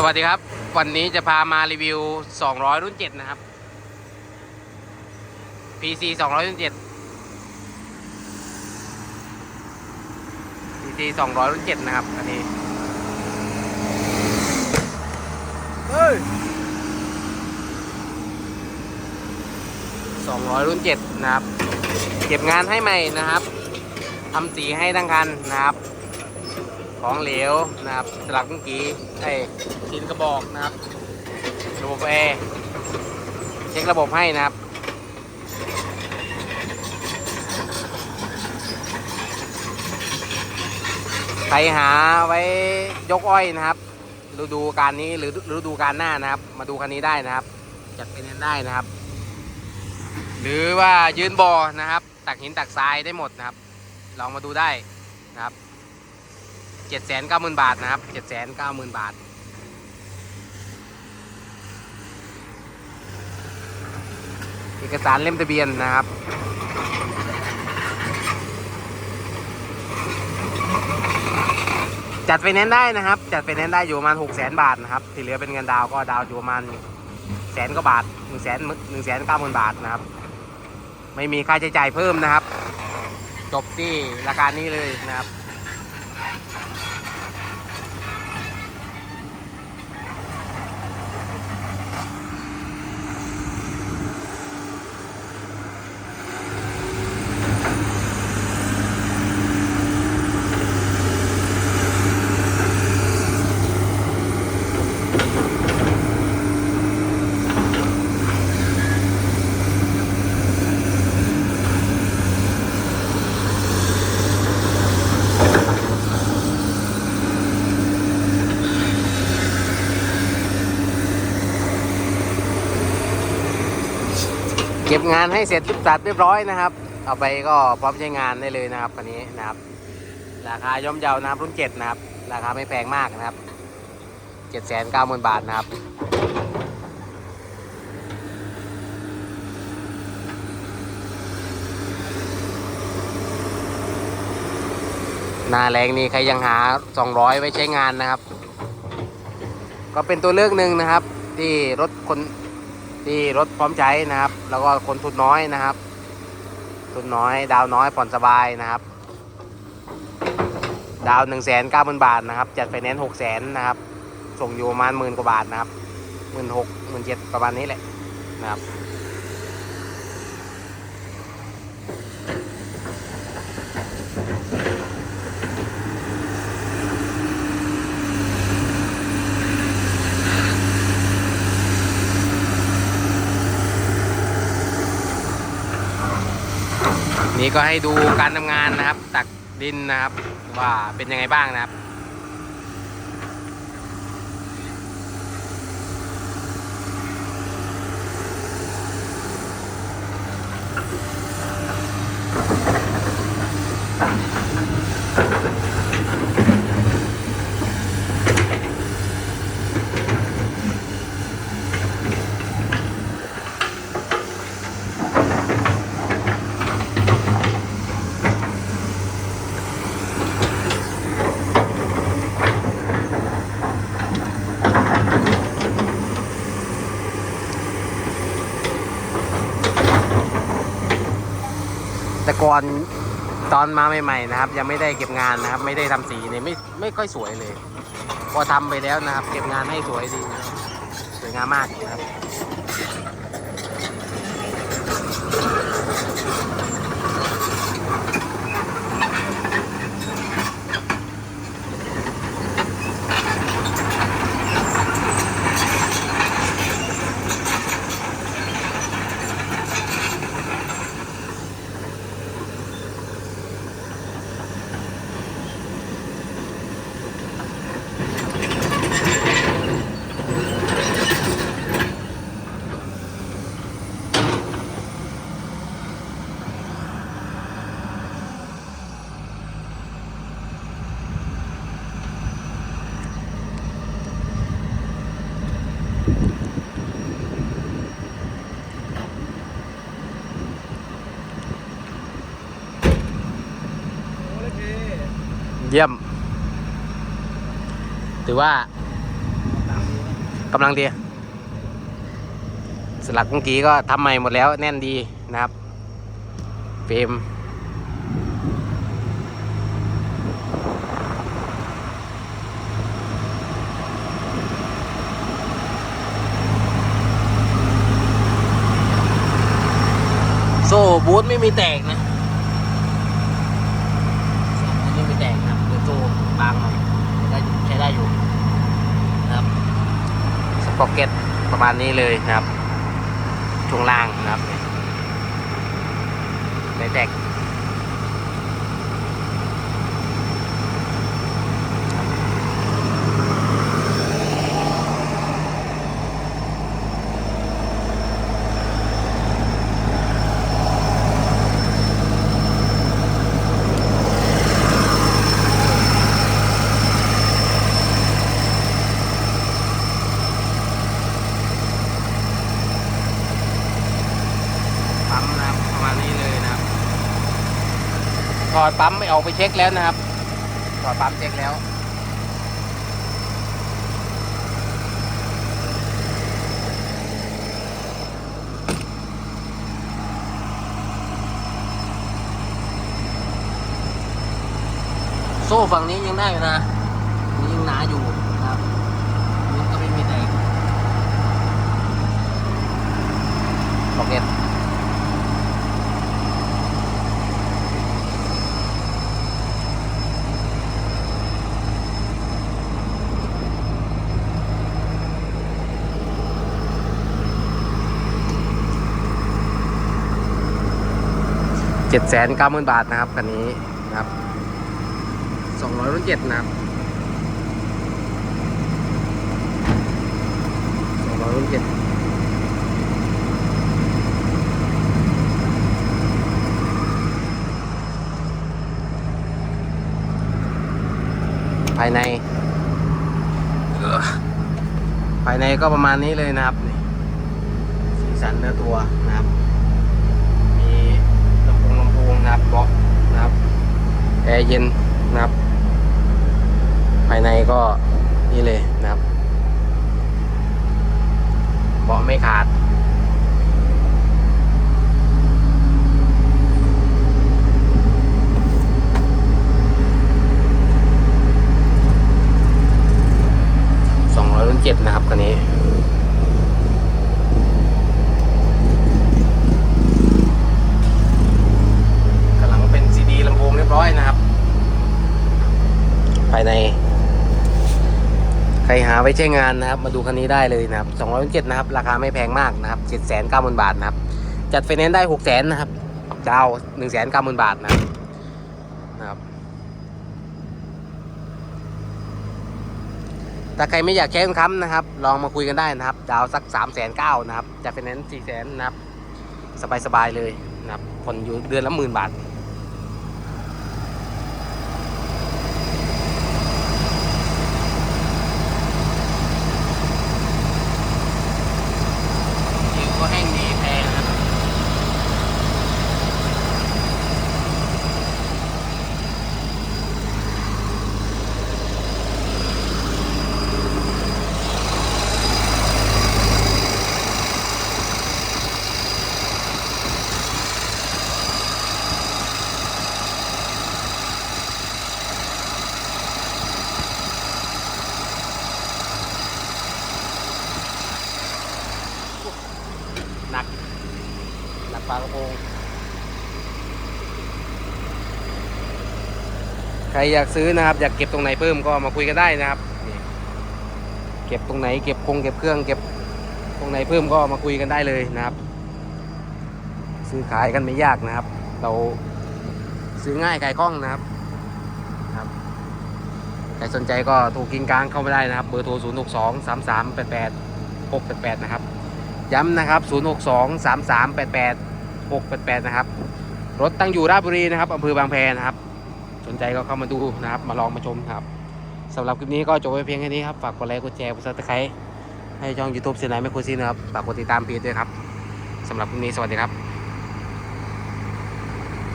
สวัสดีครับ วันนี้จะพามารีวิว 200 รุ่น 7 นะครับ PC 200 รุ่น 7 PC 200 รุ่น 7 นะครับ อันนี้ เฮ้ย 200 รุ่น 7 นะครับ เก็บงานให้ใหม่นะครับ ทำสีให้ทั้งคันนะครับ ของเหลวนะครับสลักเมื่อกี้ไอ้ชิ้นกระบอกนะครับระบบแอร์เช็คระบบให้นะครับใครหาไว้ยกอ้อยนะครับ ฤดูการนี้หรือฤดูการหน้านะครับ มาดูคันนี้ได้นะครับจัดไปเน้นได้นะครับ หรือว่ายืนบอนะครับ ตักหินตักทรายได้หมดนะครับ ลองมาดูได้นะครับ เจ็ดแสนเก้าหมื่นบาทนะครับเจ็ดแสนเก้าหมื่นบาท เอกสารเล่มทะเบียนนะครับจัดไฟแนนซ์ได้นะครับ จัดไฟแนนซ์ได้อยู่ประมาณหกแสนบาทนะครับ ที่เหลือเป็นเงินดาวก็ดาวอยู่ประมาณแสนกว่าบาทหนึ่งแสนหนึ่งแสนเก้าหมื่นบาทนะครับ ไม่มีค่าใช้จ่ายเพิ่มนะครับ จบที่ราคานี้เลยนะครับ งานให้เสร็จทุกสัดเรียบร้อยนะครับ เอาไปก็พร้อมใช้งานได้เลยนะครับคันนี้นะครับ ราคาย่อมเยานะครับรุ่นเจ็ดนะครับ ราคาไม่แพงมากนะครับเจ็ดแสนเก้าหมื่นบาทนะครับหน้าแรงนี่ใครยังหา 200 ไว้ใช้งานนะครับ ก็เป็นตัวเลือกหนึ่งนะครับ ที่รถคน ที่รถพร้อมใช้นะครับ แล้วก็คนทุนน้อยนะครับ ทุนน้อย ดาวน้อยผ่อนสบายนะครับ ดาวหนึ่งแสนเก้าหมื่นบาทนะครับ จัดไฟแนนซ์หกแสนนะครับ ส่งอยู่ประมาณหมื่นกว่าบาทนะครับหมื่นหกหมื่นเจ็ดประมาณนี้แหละนะครับ นี่ก็ให้ดูการทำงานนะครับ ตักดินนะครับ ว่าเป็นยังไงบ้างนะครับ ก่อนตอนมาใหม่ๆนะครับ ยังไม่ได้เก็บงานนะครับ ไม่ได้ทำสีเนี่ยไม่ไม่ค่อยสวยเลย พอทำไปแล้วนะครับ เก็บงานให้สวยดีนะสวยงามมากนะครับ เยี่ยม ถือว่ากำลังดี สลักเมื่อกี้ก็ทำใหม่หมดแล้วแน่นดีนะครับเฟรมโซ่บูทไม่มีแตกนะโซ่บูทไม่มีแตกนะครับเดี๋ยวโซ่บางหน่อยได้อยู่ใช้ได้อยู่นะครับ สปอกเก็ตประมาณนี้เลยนะครับ ช่วงล่างนะครับในแตกปั๊มนะครับประมาณนี้เลยนะครับถ อดปั๊มไม่ออกไปเช็คแล้วนะครับถอดปั๊มเช็คแล้วโซ่ฝั่งนี้ยังได้อยู่นะนี่ยังหนาอยู่นะครับมันก็ไม่มีแตกโอเค เจ็ดแสนเก้าหมื่นบาทนะครับคันนี้นะครับสองร้อยรุ่นเจ็ดนะครับสองร้อยรุ่นเจ็ดภายใน ภายในก็ประมาณนี้เลยนะครับ สีสันเนื้อตัวนะครับ มีลำโพงลำโพง นะครับเบาะนะครับแอร์เย็นนะครับ ภายในก็นี่เลยนะครับเบาะไม่ขาดสองร้อยรุ่นเจ็ดนะครับคันนี้ กำลังเป็นซีดีลำโพงเรียบร้อยนะครับ ภายใน ใครหาไว้ใช้งานนะครับ มาดูคันนี้ได้เลยนะครับ207นะครับ ราคาไม่แพงมากนะครับ790,000บาทนะครับ จัดไฟแนนซ์ได้600,000นะครับดาว190,000 บาทนะครับนะครับถ้าใครไม่อยากใช้นค้ำนะครับ ลองมาคุยกันได้นะครับ ดาวสัก3 9 0 0 0นะครับจัดไฟแนนซ์4 0 0 0 0นะครับ สบายๆเลยนะครับผ่อนอยู่เดือนละหมื่นบาท ผิวก็แห้งดีแพงนะครับหนัก หนักปลากระพงใครอยากซื้อนะครับ อยากเก็บตรงไหนเพิ่มก็มาคุยกันได้นะครับเก็บตรงไหนเก็บคงเก็บเครื่องเก็บตรงไหนเพิ่มก็มาคุยกันได้เลยนะครับ ซื้อขายกันไม่ยากนะครับ เราซื้อง่ายขายคล่องนะครับครับใครสนใจก็โทรกินกลางเข้ามาได้นะครับ เบอร์โทร 0 6 2 3 3 8 8 6 8 8 นะครับ ย้ำนะครับ 0 6 2 3 3 8 8 6 8 8 นะครับ รถตั้งอยู่ราชบุรีนะครับอำเภอบางแพนะครับ สนใจก็เข้ามาดูนะครับ มาลองมาชมครับสำหรับคลิปนี้ก็จบไว้เพียงแค่นี้ครับ ฝากกดไลค์ กดแชร์ กดซับสไครต์ให้ช่อง YouTube เสียไหนไม่คุยซีนะครับ ฝากกดติดตามเพจด้วยครับสำหรับคลิปนี้สวัสดีครับ